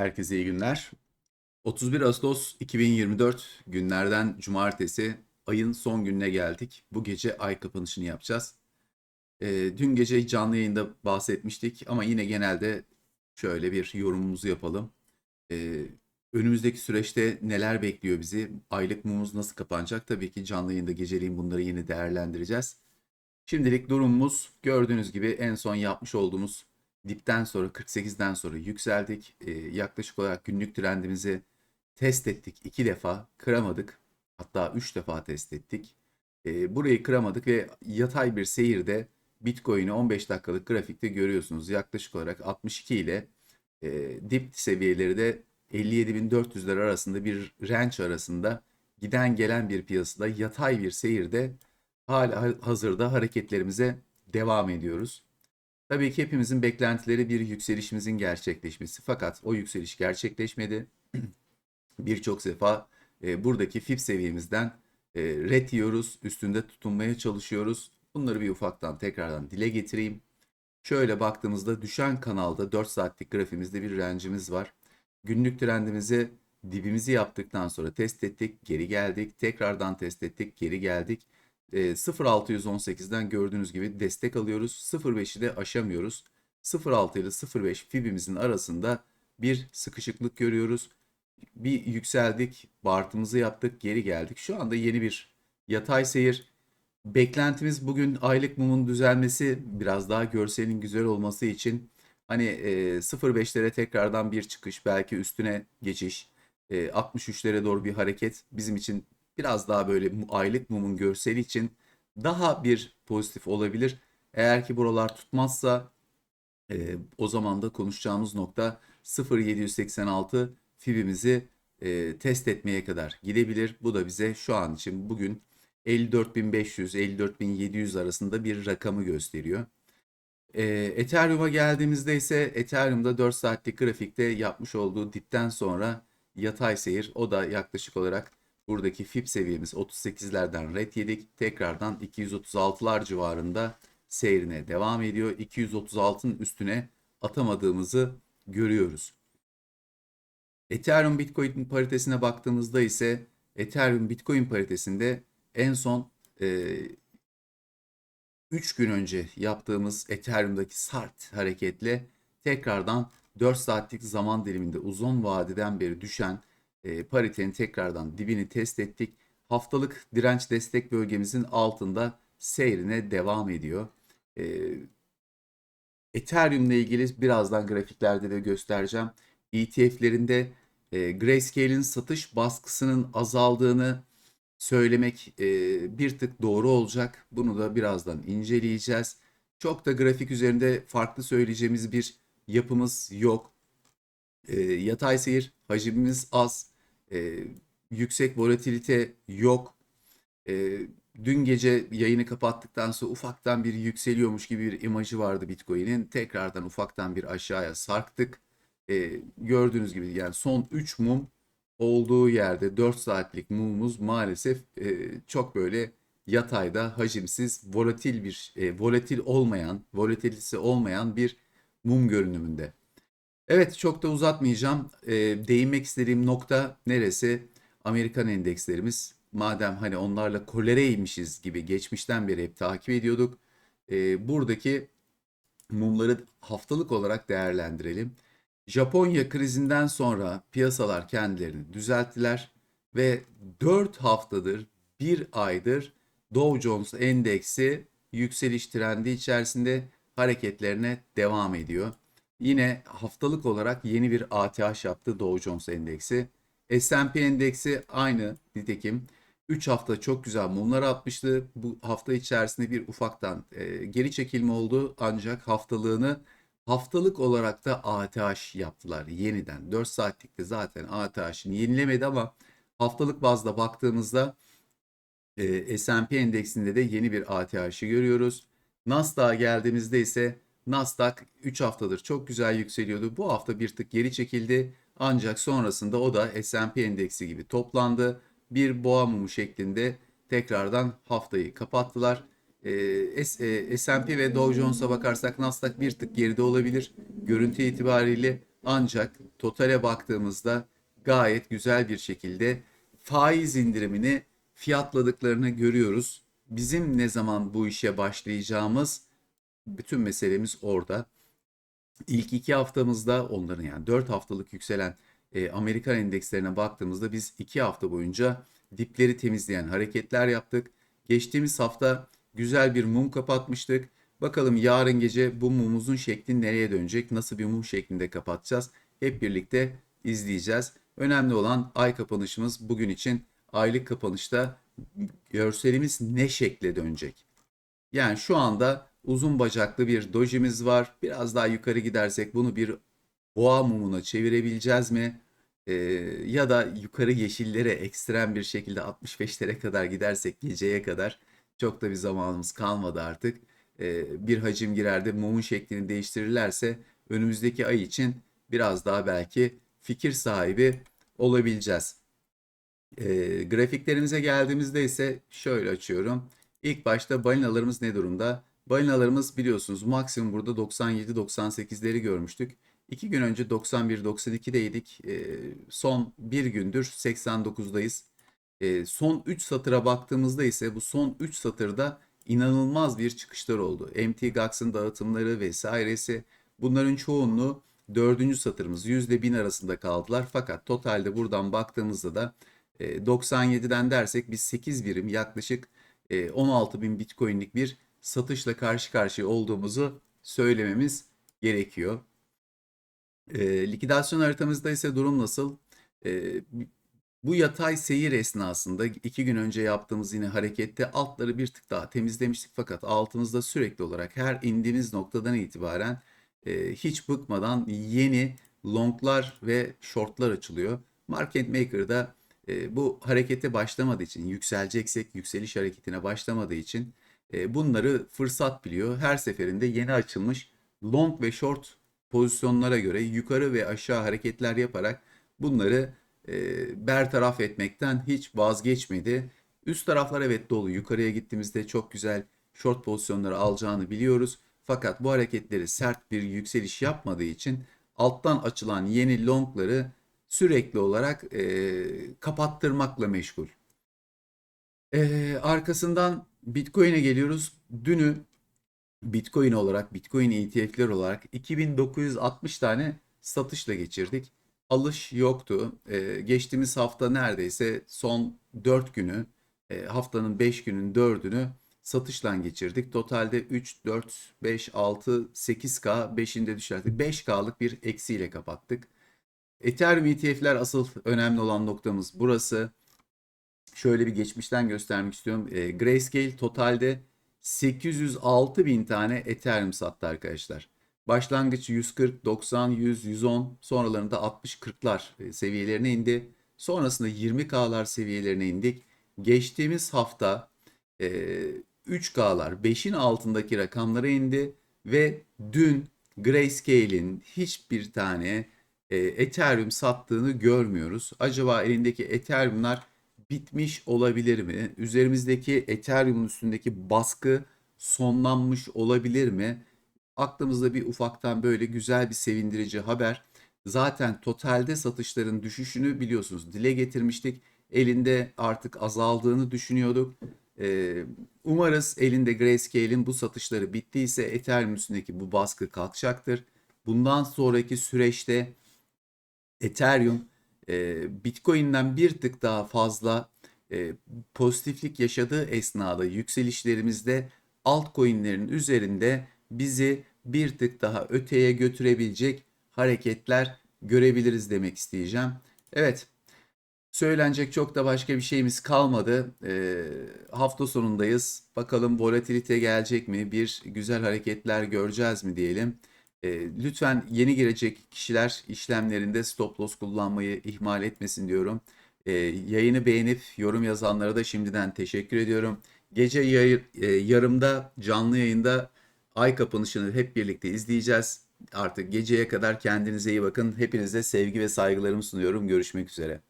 Herkese iyi günler. 31 Ağustos 2024 günlerden cumartesi ayın son gününe geldik. Bu gece ay kapanışını yapacağız. Ee, dün gece canlı yayında bahsetmiştik ama yine genelde şöyle bir yorumumuzu yapalım. Ee, önümüzdeki süreçte neler bekliyor bizi? Aylık mumumuz nasıl kapanacak? Tabii ki canlı yayında geceleyin bunları yine değerlendireceğiz. Şimdilik durumumuz gördüğünüz gibi en son yapmış olduğumuz dipten sonra 48'den sonra yükseldik. Ee, yaklaşık olarak günlük trendimizi test ettik. iki defa kıramadık. Hatta üç defa test ettik. Ee, burayı kıramadık ve yatay bir seyirde Bitcoin'i 15 dakikalık grafikte görüyorsunuz. Yaklaşık olarak 62 ile e, dip seviyeleri de 57.400'ler arasında bir range arasında giden gelen bir piyasada yatay bir seyirde hala hazırda hareketlerimize devam ediyoruz. Tabii ki hepimizin beklentileri bir yükselişimizin gerçekleşmesi. Fakat o yükseliş gerçekleşmedi. Birçok sefa e, buradaki FIB seviyemizden e, ret yiyoruz, üstünde tutunmaya çalışıyoruz. Bunları bir ufaktan tekrardan dile getireyim. Şöyle baktığımızda düşen kanalda 4 saatlik grafimizde bir rencimiz var. Günlük trendimizi dibimizi yaptıktan sonra test ettik, geri geldik. Tekrardan test ettik, geri geldik. E, 0.618'den gördüğünüz gibi destek alıyoruz. 0.5'i de aşamıyoruz. 0.6 ile 0.5 fibimizin arasında bir sıkışıklık görüyoruz. Bir yükseldik, bartımızı yaptık, geri geldik. Şu anda yeni bir yatay seyir. Beklentimiz bugün aylık mumun düzelmesi, biraz daha görselin güzel olması için hani e, 0.5'lere tekrardan bir çıkış, belki üstüne geçiş, e, 63'lere doğru bir hareket bizim için biraz daha böyle aylık mumun görseli için daha bir pozitif olabilir. Eğer ki buralar tutmazsa e, o zaman da konuşacağımız nokta 0.786 fibimizi e, test etmeye kadar gidebilir. Bu da bize şu an için bugün 54.500-54.700 arasında bir rakamı gösteriyor. E, Ethereum'a geldiğimizde ise Ethereum'da 4 saatlik grafikte yapmış olduğu dipten sonra yatay seyir o da yaklaşık olarak buradaki FIB seviyemiz 38'lerden red yedik. Tekrardan 236'lar civarında seyrine devam ediyor. 236'nın üstüne atamadığımızı görüyoruz. Ethereum Bitcoin paritesine baktığımızda ise Ethereum Bitcoin paritesinde en son e, 3 gün önce yaptığımız Ethereum'daki sart hareketle tekrardan 4 saatlik zaman diliminde uzun vadeden beri düşen e, paritenin tekrardan dibini test ettik. Haftalık direnç destek bölgemizin altında seyrine devam ediyor. E, Ethereum ile ilgili birazdan grafiklerde de göstereceğim. ETF'lerinde e, Grayscale'in satış baskısının azaldığını söylemek e, bir tık doğru olacak. Bunu da birazdan inceleyeceğiz. Çok da grafik üzerinde farklı söyleyeceğimiz bir yapımız yok. E, yatay seyir hacimimiz az. E, yüksek volatilite yok. E, dün gece yayını kapattıktan sonra ufaktan bir yükseliyormuş gibi bir imajı vardı Bitcoin'in. Tekrardan ufaktan bir aşağıya sarktık. E, gördüğünüz gibi yani son 3 mum olduğu yerde 4 saatlik mumumuz maalesef e, çok böyle yatayda hacimsiz volatil bir e, volatil olmayan volatilisi olmayan bir mum görünümünde. Evet çok da uzatmayacağım. E, değinmek istediğim nokta neresi? Amerikan endekslerimiz. Madem hani onlarla kolereymişiz gibi geçmişten beri hep takip ediyorduk. E, buradaki mumları haftalık olarak değerlendirelim. Japonya krizinden sonra piyasalar kendilerini düzelttiler ve 4 haftadır, 1 aydır Dow Jones endeksi yükseliş trendi içerisinde hareketlerine devam ediyor. Yine haftalık olarak yeni bir ATH yaptı Dow Jones endeksi. S&P endeksi aynı nitekim 3 hafta çok güzel mumlar atmıştı. Bu hafta içerisinde bir ufaktan e, geri çekilme oldu ancak haftalığını haftalık olarak da ATH yaptılar yeniden. 4 saatlikte zaten ATH'ini yenilemedi ama haftalık bazda baktığımızda e, S&P endeksinde de yeni bir ATH'ı görüyoruz. Nasdaq'a geldiğimizde ise Nasdaq 3 haftadır çok güzel yükseliyordu. Bu hafta bir tık geri çekildi. Ancak sonrasında o da S&P endeksi gibi toplandı. Bir boğa mumu şeklinde tekrardan haftayı kapattılar. Ee, S&P ve Dow Jones'a bakarsak Nasdaq bir tık geride olabilir. Görüntü itibariyle Ancak totale baktığımızda gayet güzel bir şekilde faiz indirimini fiyatladıklarını görüyoruz. Bizim ne zaman bu işe başlayacağımız bütün meselemiz orada. İlk iki haftamızda onların yani 4 haftalık yükselen e, Amerikan endekslerine baktığımızda biz 2 hafta boyunca dipleri temizleyen hareketler yaptık. Geçtiğimiz hafta güzel bir mum kapatmıştık. Bakalım yarın gece bu mumumuzun şekli nereye dönecek? Nasıl bir mum şeklinde kapatacağız? Hep birlikte izleyeceğiz. Önemli olan ay kapanışımız bugün için aylık kapanışta görselimiz ne şekle dönecek? Yani şu anda uzun bacaklı bir dojimiz var. Biraz daha yukarı gidersek bunu bir boğa mumuna çevirebileceğiz mi? Ee, ya da yukarı yeşillere ekstrem bir şekilde 65'lere kadar gidersek geceye kadar çok da bir zamanımız kalmadı artık. Ee, bir hacim girer de mumun şeklini değiştirirlerse önümüzdeki ay için biraz daha belki fikir sahibi olabileceğiz. Ee, grafiklerimize geldiğimizde ise şöyle açıyorum. İlk başta balinalarımız ne durumda? Balinalarımız biliyorsunuz maksimum burada 97-98'leri görmüştük. İki gün önce 91-92'deydik. Ee, son bir gündür 89'dayız. Ee, son 3 satıra baktığımızda ise bu son 3 satırda inanılmaz bir çıkışlar oldu. MT Gox'ın dağıtımları vesairesi bunların çoğunluğu 4. satırımız %1000 arasında kaldılar. Fakat totalde buradan baktığımızda da e, 97'den dersek biz 8 birim yaklaşık e, 16 bin bitcoinlik bir satışla karşı karşıya olduğumuzu söylememiz gerekiyor. E, likidasyon haritamızda ise durum nasıl? E, bu yatay seyir esnasında iki gün önce yaptığımız yine harekette altları bir tık daha temizlemiştik fakat altımızda sürekli olarak her indiğimiz noktadan itibaren e, hiç bıkmadan yeni longlar ve shortlar açılıyor. Market Maker'da e, bu harekete başlamadığı için yükseleceksek yükseliş hareketine başlamadığı için e, bunları fırsat biliyor. Her seferinde yeni açılmış long ve short pozisyonlara göre yukarı ve aşağı hareketler yaparak bunları e, bertaraf etmekten hiç vazgeçmedi. Üst taraflar evet dolu. Yukarıya gittiğimizde çok güzel short pozisyonları alacağını biliyoruz. Fakat bu hareketleri sert bir yükseliş yapmadığı için alttan açılan yeni longları sürekli olarak e, kapattırmakla meşgul. E, arkasından Bitcoin'e geliyoruz. Dünü Bitcoin olarak, Bitcoin ETF'ler olarak 2960 tane satışla geçirdik. Alış yoktu. E, geçtiğimiz hafta neredeyse son 4 günü, e, haftanın 5 günün 4'ünü satışla geçirdik. Totalde 3, 4, 5, 6, 8K, 5'inde düşerdik. 5K'lık bir eksiyle kapattık. Ethereum ETF'ler asıl önemli olan noktamız burası. Şöyle bir geçmişten göstermek istiyorum. E, Grayscale totalde 806 bin tane Ethereum sattı arkadaşlar. Başlangıç 140, 90, 100, 110 sonralarında 60-40'lar e, seviyelerine indi. Sonrasında 20K'lar seviyelerine indik. Geçtiğimiz hafta e, 3K'lar 5'in altındaki rakamlara indi ve dün Grayscale'in hiçbir tane e, Ethereum sattığını görmüyoruz. Acaba elindeki Ethereum'lar bitmiş olabilir mi? Üzerimizdeki Ethereum'un üstündeki baskı sonlanmış olabilir mi? Aklımızda bir ufaktan böyle güzel bir sevindirici haber. Zaten totalde satışların düşüşünü biliyorsunuz dile getirmiştik. Elinde artık azaldığını düşünüyorduk. Ee, umarız elinde Grayscale'in bu satışları bittiyse Ethereum üstündeki bu baskı kalkacaktır. Bundan sonraki süreçte Ethereum e, Bitcoin'den bir tık daha fazla e, pozitiflik yaşadığı esnada yükselişlerimizde altcoin'lerin üzerinde bizi bir tık daha öteye götürebilecek hareketler görebiliriz demek isteyeceğim. Evet, söylenecek çok da başka bir şeyimiz kalmadı. E, hafta sonundayız. Bakalım volatilite gelecek mi? Bir güzel hareketler göreceğiz mi diyelim. E, lütfen yeni girecek kişiler işlemlerinde stop loss kullanmayı ihmal etmesin diyorum. E, yayını beğenip yorum yazanlara da şimdiden teşekkür ediyorum. Gece yayı, e, yarımda canlı yayında ay kapanışını hep birlikte izleyeceğiz. Artık geceye kadar kendinize iyi bakın. Hepinize sevgi ve saygılarımı sunuyorum. Görüşmek üzere.